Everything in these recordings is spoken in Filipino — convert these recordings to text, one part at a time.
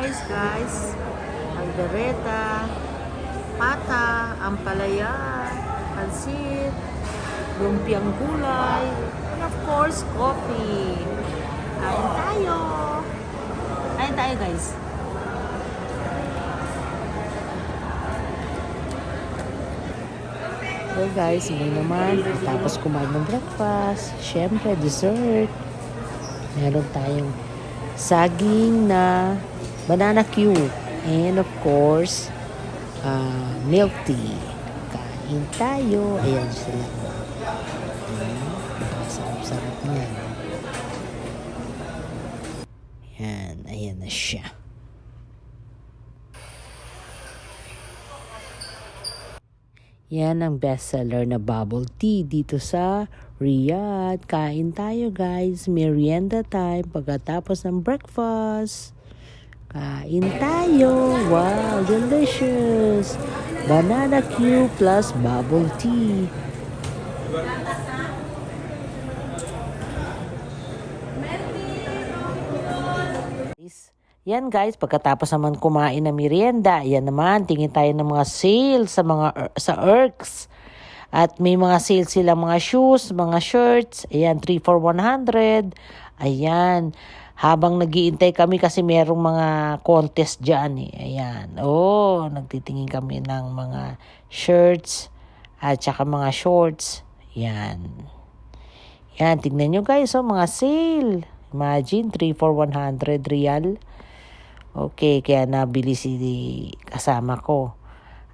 rice, guys. Aldereta, pata, ampalaya, pansit, lumpiang gulay, and of course, coffee. Kain tayo! Kain tayo, guys. So guys, ngayon naman, tapos kumain ng breakfast, syempre dessert. Meron tayong saging na banana Q. And of course, uh, milk tea. Kain tayo. Ayan sila. Ayan, sarap-sarap niya. Yan, ayan na siya. Yan ang bestseller na bubble tea dito sa Riyadh. Kain tayo guys. Merienda time pagkatapos ng breakfast. Kain tayo. Wow, delicious. Banana Q plus bubble tea. Yan guys, pagkatapos naman kumain ng merienda, yan naman, tingin tayo ng mga sale sa mga sa Erks. At may mga sale sila mga shoes, mga shirts. Ayan, 3 for 100. Ayan. Habang nagiintay kami kasi merong mga contest dyan eh. Ayan. Oh, nagtitingin kami ng mga shirts at saka mga shorts. Yan. Yan, tignan nyo guys, oh, mga sale. Imagine, 3 for 100 real. Okay, kaya nabili si kasama ko.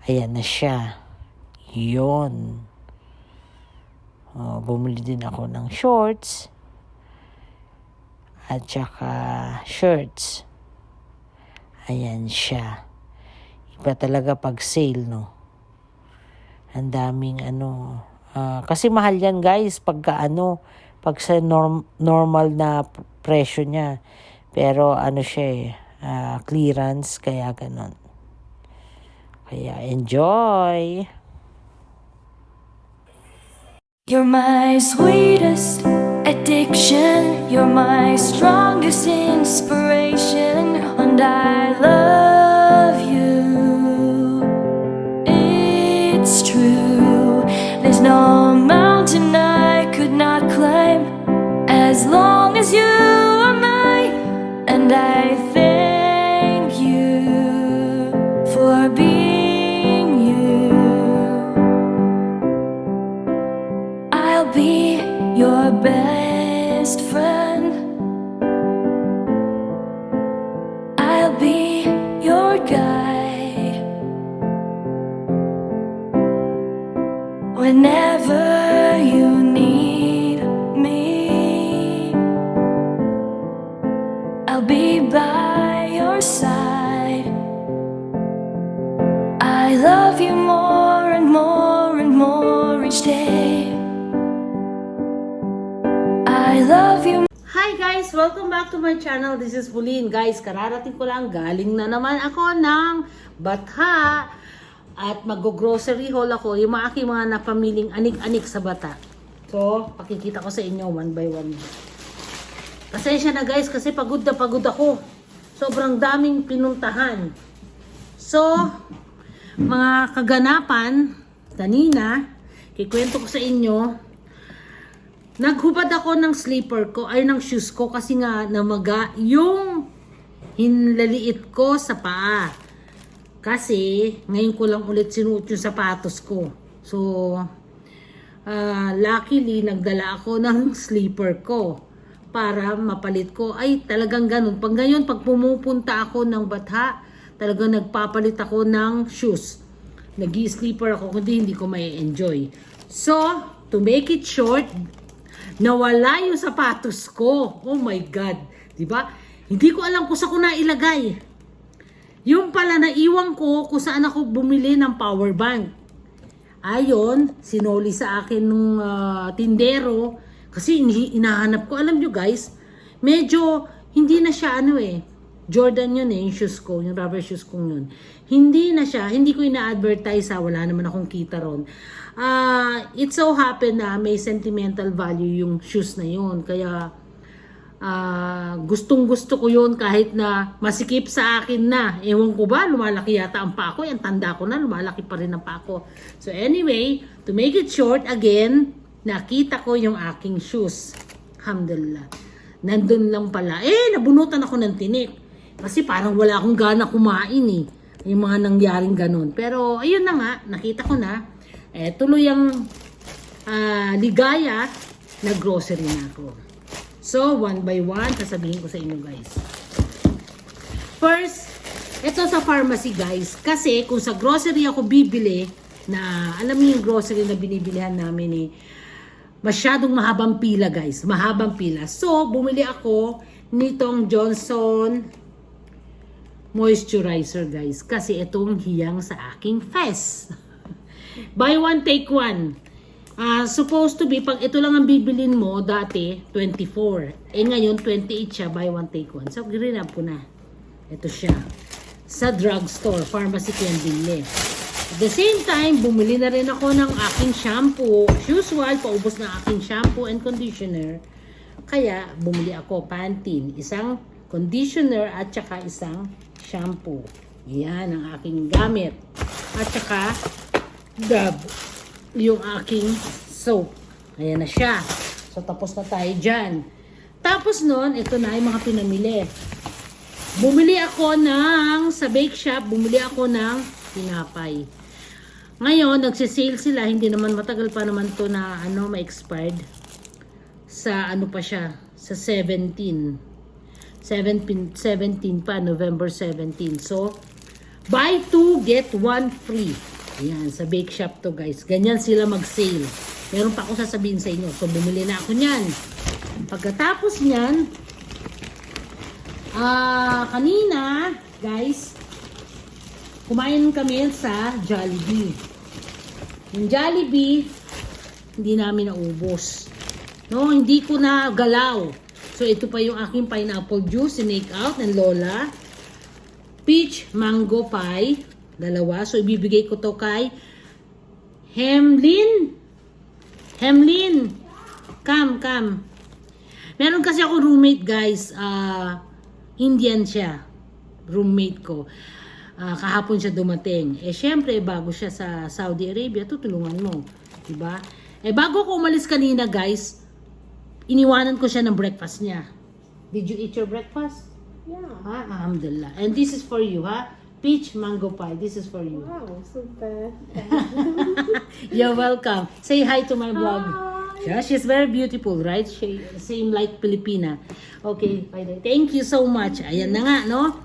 Ayan na siya. Yun. Oh, bumili din ako ng shorts. At saka shirts. Ayan siya. Iba talaga pag sale, no? Ang daming ano. ah, kasi mahal yan guys pagka ano, pag sa norm, normal na presyo niya. Pero ano siya eh, ah, clearance, kaya ganon. Kaya enjoy! You're my sweetest addiction. You're my strongest inspiration. And I love you. It's true. There's no mountain I could not climb as long as you I'll be by your side. I love you more and more and more each day. I love you Hi guys! Welcome back to my channel. This is Bulin. Guys, kararating ko lang. Galing na naman ako ng Batha. At mag-grocery haul ako. Yung mga aking mga napamiling anik-anik sa Bata. So, pakikita ko sa inyo one by one. Pasensya na guys kasi pagod na pagod ako. Sobrang daming pinuntahan. So, mga kaganapan, kanina, kikwento ko sa inyo, Naghubad ako ng sleeper ko, ay ng shoes ko kasi nga namaga yung hinlaliit ko sa paa. Kasi ngayon ko lang ulit sinuot yung sapatos ko. So, ah, luckily nagdala ako ng sleeper ko para mapalit ko. Ay, talagang ganun. Pag ngayon, pag pumupunta ako ng batha, talagang nagpapalit ako ng shoes. nag sleeper ako, kundi hindi ko may enjoy. So, to make it short, nawala yung sapatos ko. Oh my God. ba? Hindi ko alam kung saan ko na ilagay. Yung pala naiwan ko kung saan ako bumili ng power bank. Ayon, sinoli sa akin nung ah, tindero kasi ini- inahanap ko. Alam nyo guys, medyo hindi na siya ano eh. Jordan yun eh, yung shoes ko, yung rubber shoes ko yun. Hindi na siya, hindi ko ina-advertise ha, wala naman akong kita ron. Ah, it so happen na may sentimental value yung shoes na yun. Kaya Ah, gustong gusto ko yun kahit na masikip sa akin na. Ewan ko ba, lumalaki yata ang pako. Ang tanda ko na, lumalaki pa rin ang pako. So anyway, to make it short, again, nakita ko yung aking shoes. Alhamdulillah. Nandun lang pala. Eh, nabunutan ako ng tinik. Kasi parang wala akong gana kumain eh. Yung mga nangyaring ganun. Pero ayun na nga, nakita ko na. Eh, tuloy ang ah, ligaya, nag-grocery na ako. So, one by one, sasabihin ko sa inyo guys. First, ito sa pharmacy guys. Kasi kung sa grocery ako bibili, na alam niyo yung grocery na binibilihan namin eh, masyadong mahabang pila guys. Mahabang pila. So, bumili ako nitong Johnson moisturizer guys. Kasi itong hiyang sa aking face. Buy one, take one. Ah, supposed to be, pag ito lang ang bibilin mo, dati, 24. Eh ngayon, 28 siya, buy one, take one. So, green up ko na. Ito siya. Sa drugstore, pharmacy ko yung. At the same time, bumili na rin ako ng aking shampoo. As usual, paubos na aking shampoo and conditioner. Kaya, bumili ako Pantene. Isang conditioner at saka isang shampoo. Yan ang aking gamit. At saka, Dab yung aking soap. Ayan na siya. So, tapos na tayo dyan. Tapos nun, ito na yung mga pinamili. Bumili ako ng, sa bake shop, bumili ako ng tinapay. Ngayon, nagsisale sila, hindi naman matagal pa naman to na ano, ma-expired. Sa ano pa siya, sa 17. 17, 17 pa, November 17. So, buy two, get one free. Ayan, sa bake shop to guys. Ganyan sila mag-sale. Meron pa ako sasabihin sa inyo. So, bumili na ako niyan. Pagkatapos niyan, ah, kanina, guys, kumain kami sa Jollibee. Yung Jollibee, hindi namin naubos. No, hindi ko na galaw. So, ito pa yung aking pineapple juice, sinake out ng Lola. Peach mango pie, dalawa. So, ibibigay ko to kay Hemlin. Hemlin. Come, come. Meron kasi ako roommate, guys. ah Indian siya. Roommate ko. Ah, kahapon siya dumating. Eh, syempre, bago siya sa Saudi Arabia, tutulungan mo. Diba? Eh, bago ko umalis kanina, guys, iniwanan ko siya ng breakfast niya. Did you eat your breakfast? Yeah. Ah, alhamdulillah. And this is for you, ha? Peach mango pie. This is for you. Wow, super. You're welcome. Say hi to my vlog. Yeah, she's very beautiful, right? She, same like Filipina. Okay, by the Thank you so much. Ayan na nga, no?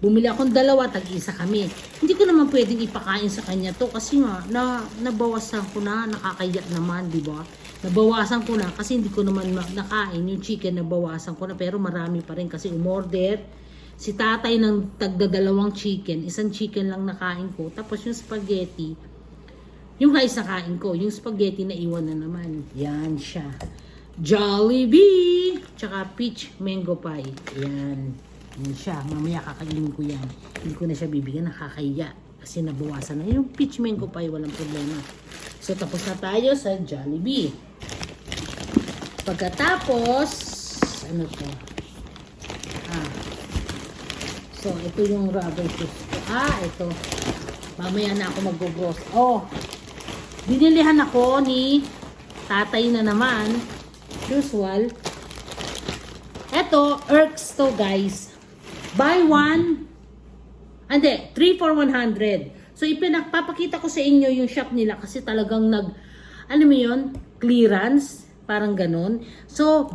Bumili akong dalawa, tag-isa kami. Hindi ko naman pwedeng ipakain sa kanya to kasi nga, na, nabawasan ko na, nakakaya naman, di ba? Nabawasan ko na kasi hindi ko naman ma- nakain yung chicken, nabawasan ko na pero marami pa rin kasi umorder. Si tatay ng tagdadalawang chicken, isang chicken lang nakain ko. Tapos yung spaghetti, yung rice na kain ko, yung spaghetti na iwan na naman. Yan siya. Jollibee! Tsaka peach mango pie. Yan. Yan siya. Mamaya kakainin ko yan. Hindi ko na siya bibigyan. Nakakaya. Kasi nabawasan na. Yung peach mango pie, walang problema. So, tapos na tayo sa Jollibee. Pagkatapos, ano to? Ah. So, ito yung rubber shoes. Ah, ito. Mamaya na ako mag-gross. Oh, Binilihan ako ni tatay na naman. Usual. Eto, Erks to guys. Buy one. Hindi, 3 for 100. So, ipinapapakita ko sa inyo yung shop nila kasi talagang nag, ano mo yun, clearance. Parang ganon. So,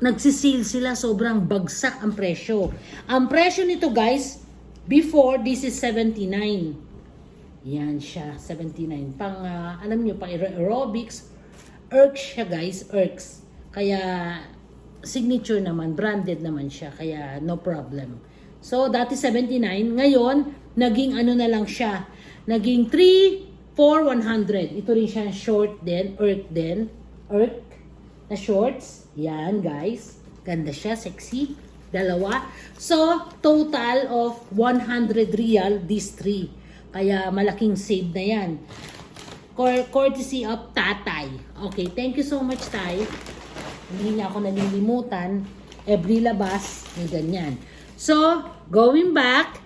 nagsisale sila. Sobrang bagsak ang presyo. Ang presyo nito guys, before, this is 79. Yan siya, 79. Pang, ah, alam nyo, pang aer- aerobics, Erks siya guys, Erks. Kaya, signature naman, branded naman siya, kaya no problem. So, dati 79, ngayon, naging ano na lang siya, naging 3 for 100. Ito rin siya short din, Erk din, Erk na shorts. Yan guys, ganda siya, sexy. Dalawa. So, total of 100 real, these three. Kaya malaking save na yan. Courtesy of tatay. Okay, thank you so much, tay. Hindi na ako nalilimutan. every labas may ganyan. So, going back,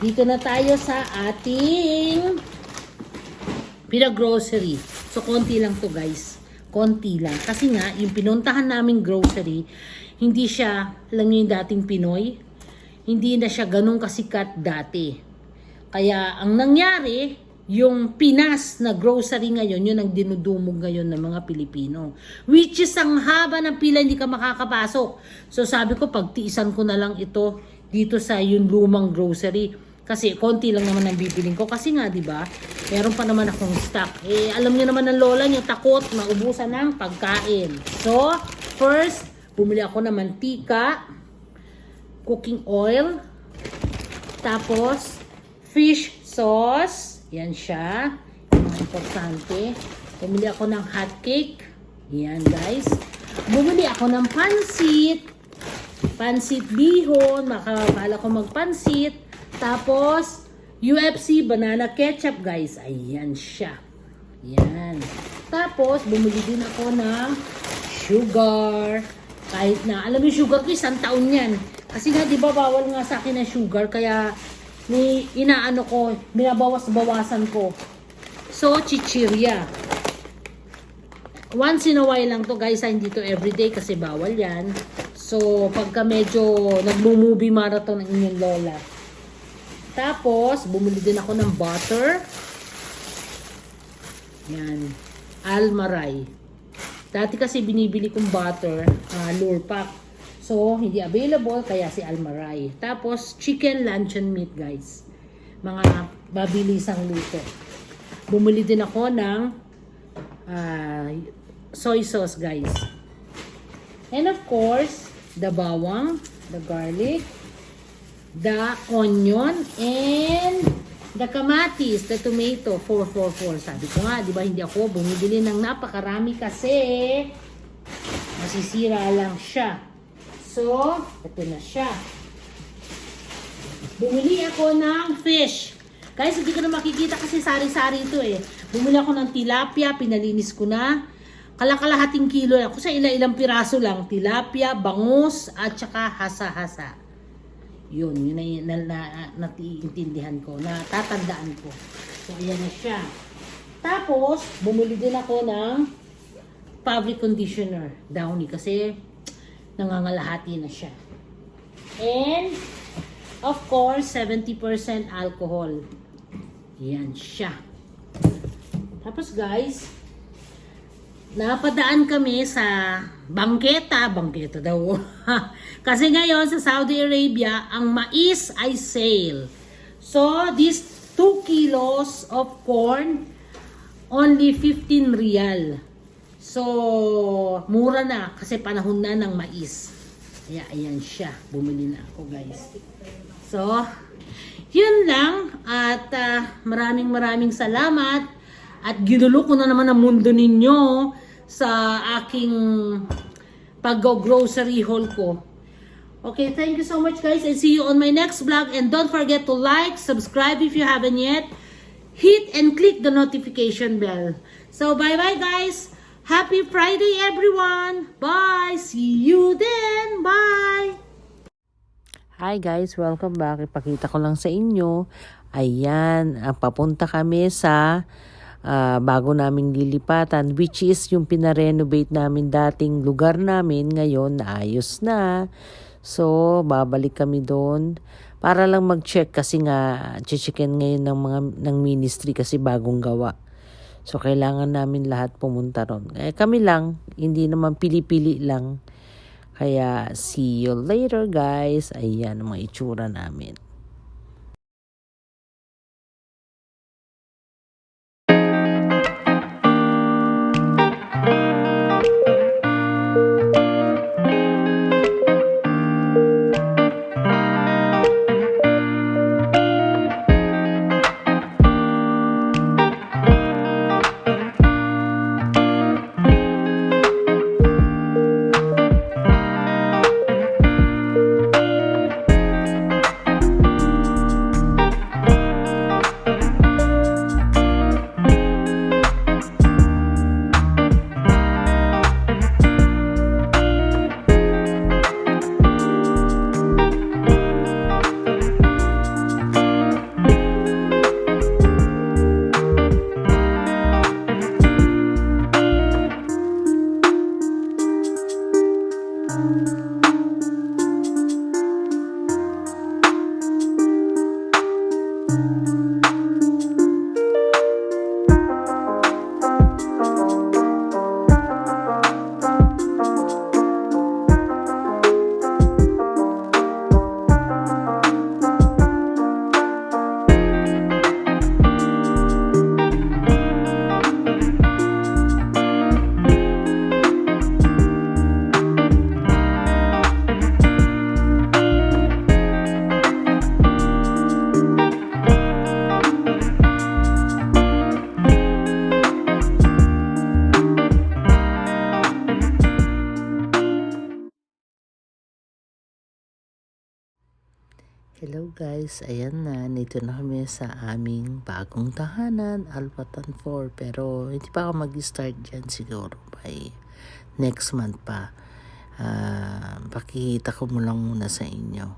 dito na tayo sa ating pinag-grocery. So, konti lang to guys. Konti lang. Kasi nga, yung pinuntahan naming grocery, hindi siya, alam niyo yung dating Pinoy, hindi na siya ganun kasikat dati. Kaya, ang nangyari, yung Pinas na grocery ngayon, yun ang dinudumog ngayon ng mga Pilipino. Which is, ang haba ng pila, hindi ka makakapasok. So, sabi ko, pagtiisan ko na lang ito dito sa yung lumang grocery. Kasi konti lang naman ang bibiling ko. Kasi nga, di ba, meron pa naman akong stock. Eh, alam niyo naman ng lola niyo, takot, maubusan ng pagkain. So, first, bumili ako ng mantika, cooking oil, tapos, fish sauce. Yan siya. Yung mga importante. Bumili ako ng hot cake. Yan, guys. Bumili ako ng pansit. Pansit bihon. Makakala ko magpansit. Tapos, UFC banana ketchup, guys. Ayan siya. Yan. Tapos, bumili din ako ng sugar. Kahit na, alam mo sugar ko, isang taon yan. Kasi nga, di ba, bawal nga sa akin ang sugar. Kaya, ni inaano ko, binabawas-bawasan ko. So, chichirya. Once in a while lang to guys, ah, hindi to everyday kasi bawal yan. So, pagka medyo nagmo-movie marathon ng inyong lola. Tapos, bumili din ako ng butter. Yan. Almaray. Dati kasi binibili kong butter, uh, lure pack. So, hindi available, kaya si Almaray. Tapos, chicken luncheon meat, guys. Mga mabilisang luto. Bumili din ako ng ah, soy sauce, guys. And of course, the bawang, the garlic, the onion, and the kamatis, the tomato, 444. Sabi ko nga, di ba hindi ako bumibili ng napakarami kasi masisira lang siya. So, ito na siya. Bumili ako ng fish. Guys, hindi ko na makikita kasi sari-sari ito eh. Bumili ako ng tilapia, pinalinis ko na. Kalakalahating kilo lang. Sa ilang-ilang piraso lang. Tilapia, bangus, at saka hasa-hasa. Yun, yun na, na, na, natiintindihan ko, natatandaan ko. So, ayan na siya. Tapos, bumili din ako ng fabric conditioner, Downy, kasi nangangalahati na siya. And, of course, 70% alcohol. Yan siya. Tapos guys, napadaan kami sa bangketa, bangketa daw. Kasi ngayon sa Saudi Arabia, ang mais ay sale. So, these 2 kilos of corn, only 15 rial. So, mura na kasi panahon na ng mais. Kaya ayan siya. Bumili na ako guys. So, yun lang. At ah, maraming maraming salamat. At ginulo ko na naman ang mundo ninyo sa aking pag-grocery haul ko. Okay, thank you so much guys and see you on my next vlog. And don't forget to like, subscribe if you haven't yet. Hit and click the notification bell. So bye-bye guys. Happy Friday everyone. Bye. See you then. Bye. Hi guys, welcome back. Ipakita ko lang sa inyo. Ayan, ah, papunta kami sa ah, bago naming lilipatan which is yung pinarenovate namin dating lugar namin ngayon naayos na. So, babalik kami doon para lang mag-check kasi nga chichiken ngayon ng mga ng ministry kasi bagong gawa. So, kailangan namin lahat pumunta ron. Eh, kami lang, hindi naman pili-pili lang. Kaya, see you later guys. Ayan ang mga itsura namin. Guys, ayan na, nito na kami sa aming bagong tahanan, Alpatan 4. Pero hindi pa ako mag-start dyan siguro by next month pa. Ah, pakikita ko mo lang muna sa inyo.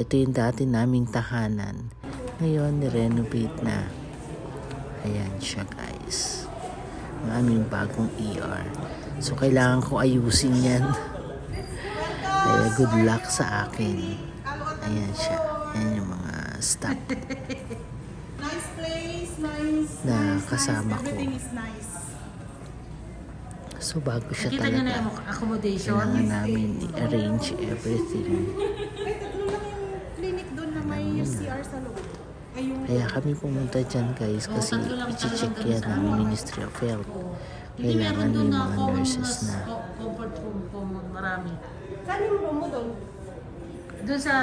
Ito yung dati naming tahanan. Ngayon, nirenovate na. Ayan siya guys. Ang aming bagong ER. So, kailangan ko ayusin yan. Kaya good luck sa akin. Ayan siya. Yan yung mga staff Nice place, nice. na nice, kasama nice. ko. Everything is nice. So, bago siya Nakita niyo na talaga. yung accommodation. Kailangan namin i-arrange everything. Ay, tatlo lang yung clinic doon na may CR sa loob. Ay, yung Kaya kami pumunta dyan guys kasi i-check yan sa ng ano. Ministry of Health. Kailangan na mga common nurses na. co- comfort room po marami. Saan yung room mo doon? Doon sa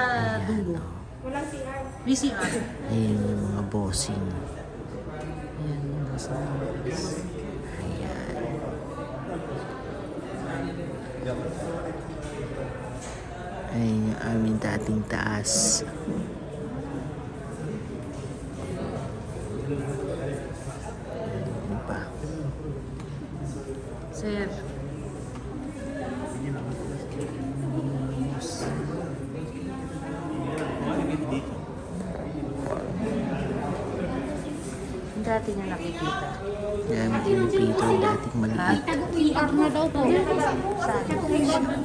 dulo. Walang CR. VCR. Ayun yung mga bossing. Ayan, yung nasa Ayan. Yung aming dating taas. Ayun pa. Sir. Yung dati niya nakikita. Gamit yung Peter dating maliit. PR na daw po. Saan?